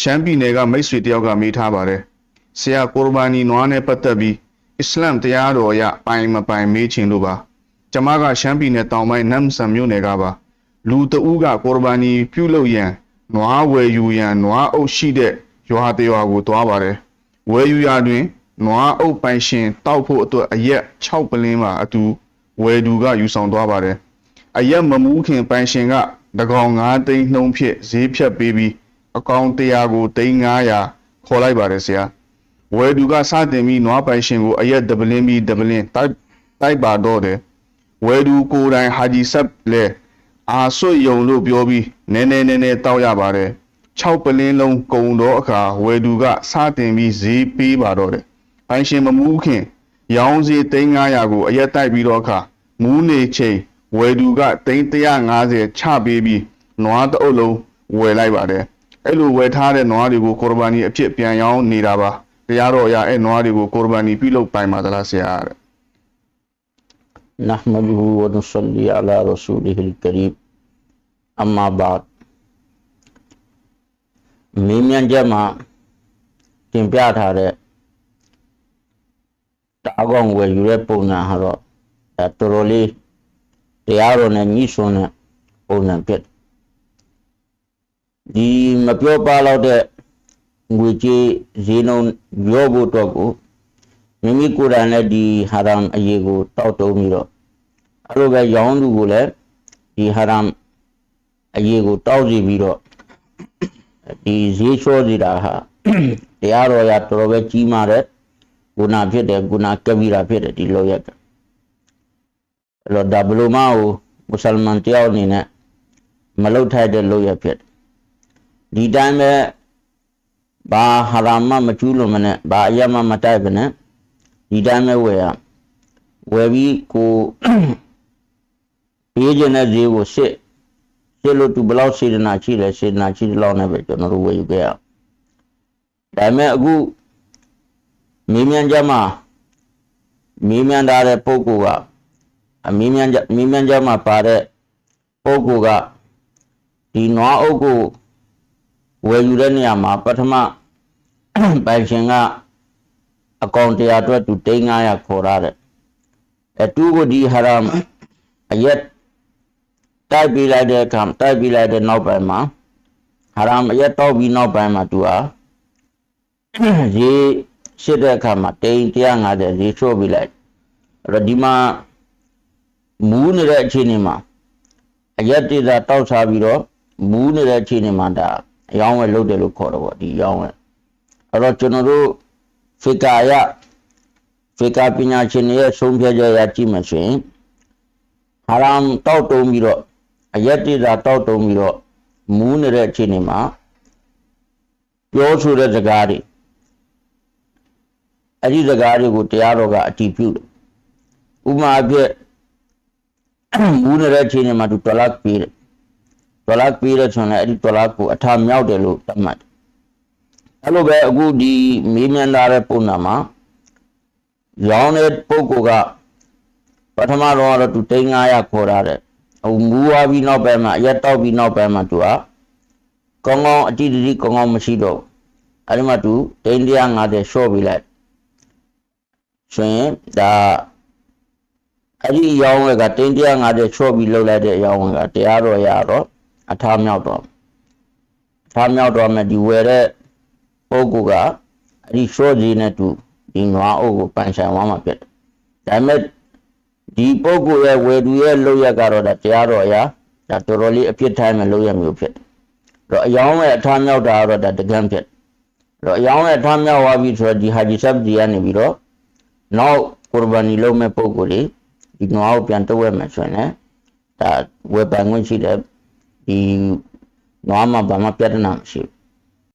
ရှမ်းပြည်နယ်ကမိတ်ဆွေတယောက်ကမေးထားပါတယ်ဆရာကိုရဘာနီနွားနဲ့ပတ်သက်ပြီးအစ္စလမ်တရားတော်အရပိုင်မပိုင်မေးချင်လို့ပါကျမကရှမ်းပြည်နယ်တောင်ပိုင်းနမ်ဆန်မြို့နယ်ကပါလူတဦးကကိုရဘာနီပြုလုပ်ရန်နွားဝယ်ယူရန်နွားအုပ်ရှိတဲ့ရွာတရွာကိုသွားပါတယ်ဝယ်ယူရာတွင်နွားအုပ်ပိုင်ရှင်တောက်ဖို့အတွက်အရက်6ပလင်းပါအတူဝယ်သူကယူဆောင်သွားပါတယ်အရက်မမူးခင်ပိုင်ရှင်ကတကောင်9သိန်းနှုံးဖြစ်ဈေးဖြတ်ပေးပြီး အကောင်100ကိုသိန်း900ခေါ်လိုက်ပါတယ်ဆရာဝယ်သူကစတင်ပြီးနွားပိုင်ရှင်ကိုအရက်ဒပလင်းပြီးဒပလင်းတိုက်တိုက်ပါတော့တယ်ဝယ်သူကိုယ်တိုင်ဟာဂျီဆပ်လဲအာဆွတ်ယုံလို့ပြောပြီးနည်းနည်းနည်းနည်းတောက်ရပါတယ်6ပလင်းလုံးကုံတော့အခါဝယ်သူကစတင်ပြီးဈေးပေးပါတော့တယ်ပိုင်ရှင်မမူးခင်ရောင်းစီ3900ကိုအရက်တိုက်ပြီးတော့အခါမူးနေချိန်ဝယ်သူက350ချပေးပြီးနွားတအုပ်လုံးဝယ်လိုက်ပါတယ် အဲ့လိုဝယ်ထားတဲ့နွားတွေကိုကိုရဘာနီအဖြစ်ပြန်ရောင်းနေတာပါတရားတော်အရအဲ့နွားတွေကိုကိုရဘာနီပြုလုပ်ပိုင်ပါသလားဆရာတဲ့ نحمده ونصلي على رسوله الكريم أما بعد မင်းမြန်ချက်မှာတင်ပြထားတဲ့တာကောင်ဝယ်ယူတဲ့ပုံစံဟာတော့အဲတော်တော်လေးတရားတော်နဲ့ညှိစွန်းတဲ့ပုံစံဖြစ်တယ် ဒီမပြောပါတော့တဲ့ငွေကြေးဈေးနှုန်းရောဖို့အတွက်ကိုမိမိကိုယ်တိုင်လည်းဒီဟာရမ်အရေးကိုတောက်တုံးပြီးတော့အဲ့လိုပဲရောင်းသူကိုလည်းဒီဟာရမ်အရေးကိုတောက်စီပြီးတော့ဒီဈေးချောစီတာဟာတရားတော်ရတော်တော်ပဲကြီးမားတဲ့ဂုဏဖြစ်တယ်ဂုဏကဗီရာဖြစ်တယ်ဒီလိုရက်ကအဲ့တော့ဒါဘလို့မဟုတ်မွတ်စလမန်တယောက်အနေနဲ့မလုတ်ထိုက်တဲ့လို့ရဖြစ်တယ် ဒီတိုင်းပဲဘာဟာရမ်မမကျူးလို့မနဲ့ဘာအယမမတိုက်ဘဲနဲ့ဒီတိုင်းပဲဝယ်ရဝယ်ပြီးကိုပေးခြင်းတဲ့ဈေးကိုစစ်စစ်လို့သူဘယ်လောက်စေတနာရှိလဲစေတနာရှိတဲ့လောက်နဲ့ပဲကျွန်တော်တို့ဝယ်ယူခဲ့ရဒါပေမဲ့အခုမင်းမြန်ကြမှာမင်းမြန်ထားတဲ့ပုံကူကအမင်းမြန်ကြမင်းမြန်ကြမှာပါတဲ့ပုံကူကဒီနွားအုပ်ကို ဝယ်ယူတဲ့နေရာမှာပထမပိုင်ရှင်ကအကောင့်တရားအတွက်သူတိန်း900ခေါ်ရတယ်အဲတူကိုဒီဟာရမ်အရက်တိုက်ပြီးလိုက်တဲ့အခါတိုက်ပြီးလိုက်တဲ့နောက်ပိုင်းမှာဟာရမ်အရက်တောက်ပြီးနောက်ပိုင်းမှာသူဟာရေရှစ်တဲ့အခါမှာတိန်း150ရေချိုးပြီးလိုက်အဲ့တော့ဒီမှာမူးနေတဲ့အခြေအနေမှာအရက်တေသာတောက်စားပြီးတော့မူးနေတဲ့အခြေအနေမှာဒါ အယောင်းဝယ်လုပ်တယ်လို့ခေါ်တော့ဗောဒီအယောင်းဝယ်အဲ့တော့ကျွန်တော်တို့ဖီကာယဖီကာပညာရှင်တွေရဲ့ဆုံးဖြတ်ချက်အရကြည့်မှဆိုရင်ဟာရမ်တောက်တုံးပြီးတော့အယက်တိတာတောက်တုံးပြီးတော့မူးနေတဲ့အခြေအနေမှာပြောဆိုတဲ့စကားတွေအဲ့ဒီစကားတွေကိုတရားတော်ကအတည်ပြုတယ်ဥပမာအဖြစ်မူးနေတဲ့အခြေအနေမှာသူတလတ်ပေးတယ် တလတ်ပေးတဲ့ဆိုရင်လည်းအဲ့ဒီတလတ်ကိုအထာမြောက်တယ်လို့သတ်မှတ်တယ်အဲ့လိုပဲအခုဒီမေးမြန်းလာတဲ့ပုံနာမှာရောင်းတဲ့ပုံကပထမတော့ကတော့သူတိန်း900ခေါ်ရတယ်ဟိုမူဝါပြီးနောက်ပိုင်းမှာအရက်တောက်ပြီးနောက်ပိုင်းမှာသူကကောင်းကောင်းအတိအတိကောင်းကောင်းမရှိတော့ဘူးအဲ့ဒီမှာသူတိန်း150ရှော့ပြီးလိုက်ဆိုရင်ဒါအဲ့ဒီရောင်းဝယ်ကတိန်း150ရှော့ပြီးလုပ်လိုက်တဲ့ရောင်းဝယ်ကတရားတော်ရတော့ အထာမြောက်တော့အထာမြောက်တော့မယ်ဒီဝယ်တဲ့ပုဂ္ဂိုလ်ကအဲ့ဒီရှော့ကြီးနဲ့တူဒီနွားအုပ်ကိုပန်ဆိုင်သွားမှာဖြစ်တယ်။ဒါပေမဲ့ဒီပုဂ္ဂိုလ်ရဲ့ဝေသူရဲ့လောက်ရကတော့ဒါတရားတော်အရာဒါတော်တော်လေးအဖြစ်ထိုင်းမဲ့လောက်ရမျိုးဖြစ်တယ်။အဲ့တော့အယောင်းရဲ့အထားမြောက်တာကတော့ဒါတကန်းဖြစ်တယ်။အဲ့တော့အယောင်းရဲ့အထားမြောက်သွားပြီဆိုတော့ဒီဟာဂျီဆပ်ဒီကနေပြီးတော့နောက်ကုရ်ဘာနီလုံးမဲ့ပုဂ္ဂိုလ်တွေဒီနွားကိုပြန်တုပ်ရမယ်ဆိုရင်လည်းဒါဝေပန်ခွင့်ရှိတ ယ်ဒီနွားမှာဘာမှပြဿနာမရှိဘူး